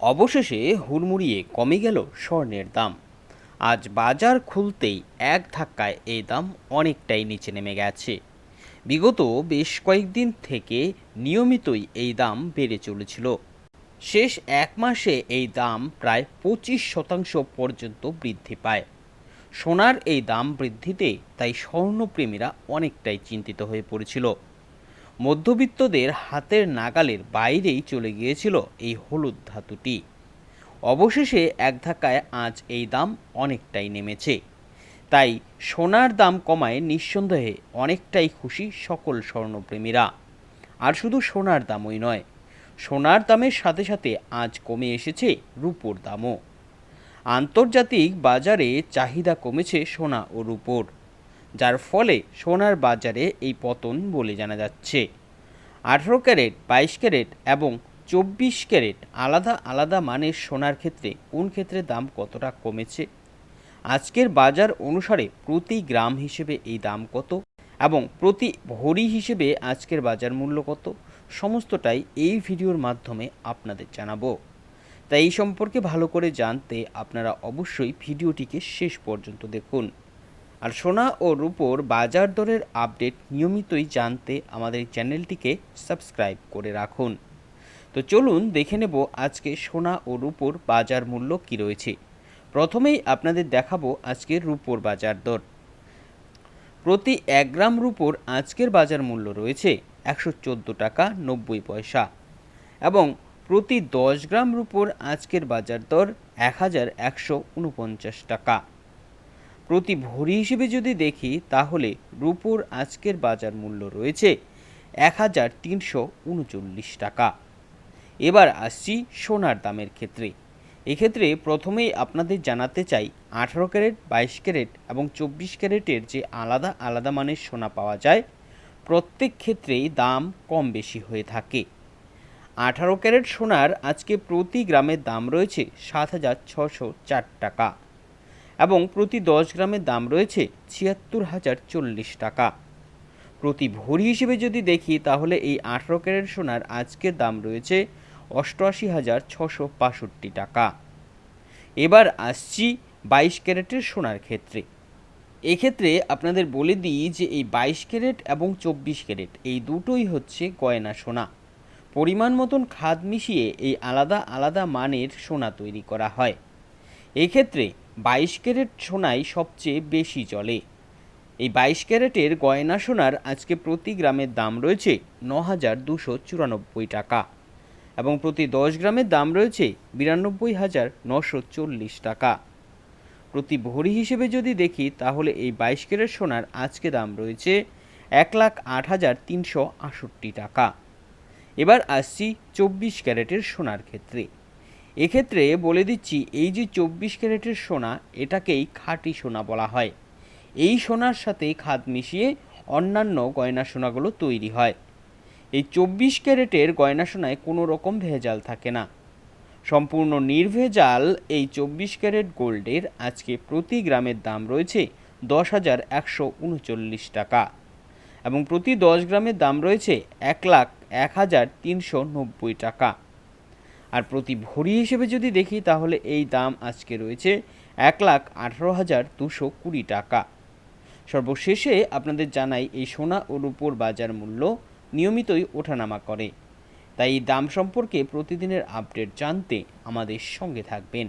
অবশেষে হুড়মুড়িয়ে কমে গেল স্বর্ণের দাম। আজ বাজার খুলতেই এক ধাক্কায় এই দাম অনেকটাই নিচে নেমে গেছে। বিগত বেশ কয়েকদিন থেকে নিয়মিতই এই দাম বেড়ে চলেছিল। শেষ এক মাসে এই দাম প্রায় পঁচিশ শতাংশ পর্যন্ত বৃদ্ধি পায়। সোনার এই দাম বৃদ্ধিতে তাই স্বর্ণপ্রেমীরা অনেকটাই চিন্তিত হয়ে পড়েছিল। মধ্যবিত্তদের হাতের নাগালের বাইরেই চলে গিয়েছিল এই হলুদ ধাতুটি। অবশেষে এক ধাক্কায় আজ এই দাম অনেকটাই নেমেছে। তাই সোনার দাম কমায় নিঃসন্দেহে অনেকটাই খুশি সকল স্বর্ণপ্রেমীরা। আর শুধু সোনার দামই নয়, সোনার দামের সাথে সাথে আজ কমে এসেছে রূপোর দামও। আন্তর্জাতিক বাজারে চাহিদা কমেছে সোনা ও রূপোর। যার ফলে সোনার বাজারে এই পতন বলে জানা যাচ্ছে। আঠেরো ক্যারেট, বাইশ ক্যারেট এবং চব্বিশ ক্যারেট আলাদা আলাদা মানের সোনার ক্ষেত্রে কোন ক্ষেত্রে দাম কতটা কমেছে? আজকের বাজার অনুসারে প্রতি গ্রাম হিসেবে এই দাম কত এবং প্রতি ভরি হিসেবে আজকের বাজার মূল্য কত? সমস্তটাই এই ভিডিওর মাধ্যমে আপনাদের জানাব। তাই এই সম্পর্কে ভালো করে জানতে আপনারা অবশ্যই ভিডিওটিকে শেষ পর্যন্ত দেখুন। আর সোনা ও রূপোর বাজার দরের আপডেট নিয়মিতই জানতে আমাদের চ্যানেলটিকে সাবস্ক্রাইব করে রাখুন। তো চলুন দেখে নেব আজকে সোনা ও রূপোর বাজার মূল্য কী রয়েছে। প্রথমেই আপনাদের দেখাবো আজকের রূপোর বাজার দর। প্রতি এক গ্রাম রূপোর আজকের বাজার মূল্য রয়েছে একশো চোদ্দ টাকা নব্বই পয়সা এবং প্রতি দশ গ্রাম রূপোর আজকের বাজার দর এক হাজার একশো উনপঞ্চাশ টাকা। প্রতি ভরি হিসেবে যদি দেখি, তাহলে রূপোর আজকের বাজার মূল্য রয়েছে এক হাজার তিনশো উনচল্লিশ টাকা। এবার আসছি সোনার দামের ক্ষেত্রে। এক্ষেত্রে প্রথমেই আপনাদের জানাতে চাই, আঠারো ক্যারেট, বাইশ ক্যারেট এবং চব্বিশ ক্যারেটের যে আলাদা আলাদা মানের সোনা পাওয়া যায়, প্রত্যেক ক্ষেত্রেই দাম কম বেশি হয়ে থাকে। আঠারো ক্যারেট সোনার আজকে প্রতি গ্রামের দাম রয়েছে সাত হাজার ছশো চার টাকা। এবং প্রতি দশ গ্রামের দাম রয়েছে ছিয়াত্তর হাজার চল্লিশ টাকা। প্রতি ভরি হিসেবে যদি দেখি, তাহলে এই আঠারো ক্যারেট সোনার আজকের দাম রয়েছে অষ্টআশি হাজার ছশো বাষট্টি টাকা। এবার আসছি বাইশ ক্যারেটের সোনার ক্ষেত্রে। এক্ষেত্রে আপনাদের বলে দিই যে এই বাইশ ক্যারেট এবং চব্বিশ ক্যারেট, এই দুটোই হচ্ছে গয়না সোনা। পরিমাণ মতন খাদ মিশিয়ে এই আলাদা আলাদা মানের সোনা তৈরি করা হয়। এক্ষেত্রে বাইশ ক্যারেট সোনাই সবচেয়ে বেশি চলে। এই বাইশ ক্যারেটের গয়না সোনার আজকে প্রতি গ্রামের দাম রয়েছে ন হাজার দুশো চুরানব্বই টাকা এবং প্রতি দশ গ্রামের দাম রয়েছে বিরানব্বই হাজার নশো চল্লিশ টাকা। প্রতি ভরি হিসেবে যদি দেখি, তাহলে এই বাইশ ক্যারেট সোনার আজকে দাম রয়েছে এক লাখ আট হাজার তিনশো আষট্টি টাকা। এবার আসছি চব্বিশ ক্যারেটের সোনার ক্ষেত্রে। এক্ষেত্রে বলে দিচ্ছি, এই যে চব্বিশ ক্যারেটের সোনা, এটাকেই খাঁটি সোনা বলা হয়। এই সোনার সাথে খাদ মিশিয়ে অন্যান্য গয়না সোনাগুলো তৈরি হয়। এই চব্বিশ ক্যারেটের গয়না সোনায় কোনো রকম ভেজাল থাকে না। সম্পূর্ণ নির্ভেজাল এই চব্বিশ ক্যারেট গোল্ডের আজকে প্রতি গ্রামের দাম রয়েছে দশ হাজার একশো উনচল্লিশ টাকা। এবং প্রতি দশ গ্রামের দাম রয়েছে এক লাখ এক হাজার তিনশো নব্বই টাকা। আর প্রতি ভরি হিসেবে যদি দেখি, তাহলে এই দাম আজকে রয়েছে এক লাখ আঠারো হাজার দুশো কুড়ি টাকা। সর্বশেষে আপনাদের জানাই, এই সোনা ও রূপোর বাজার মূল্য নিয়মিতই ওঠানামা করে। তাই এই দাম সম্পর্কে প্রতিদিনের আপডেট জানতে আমাদের সঙ্গে থাকবেন।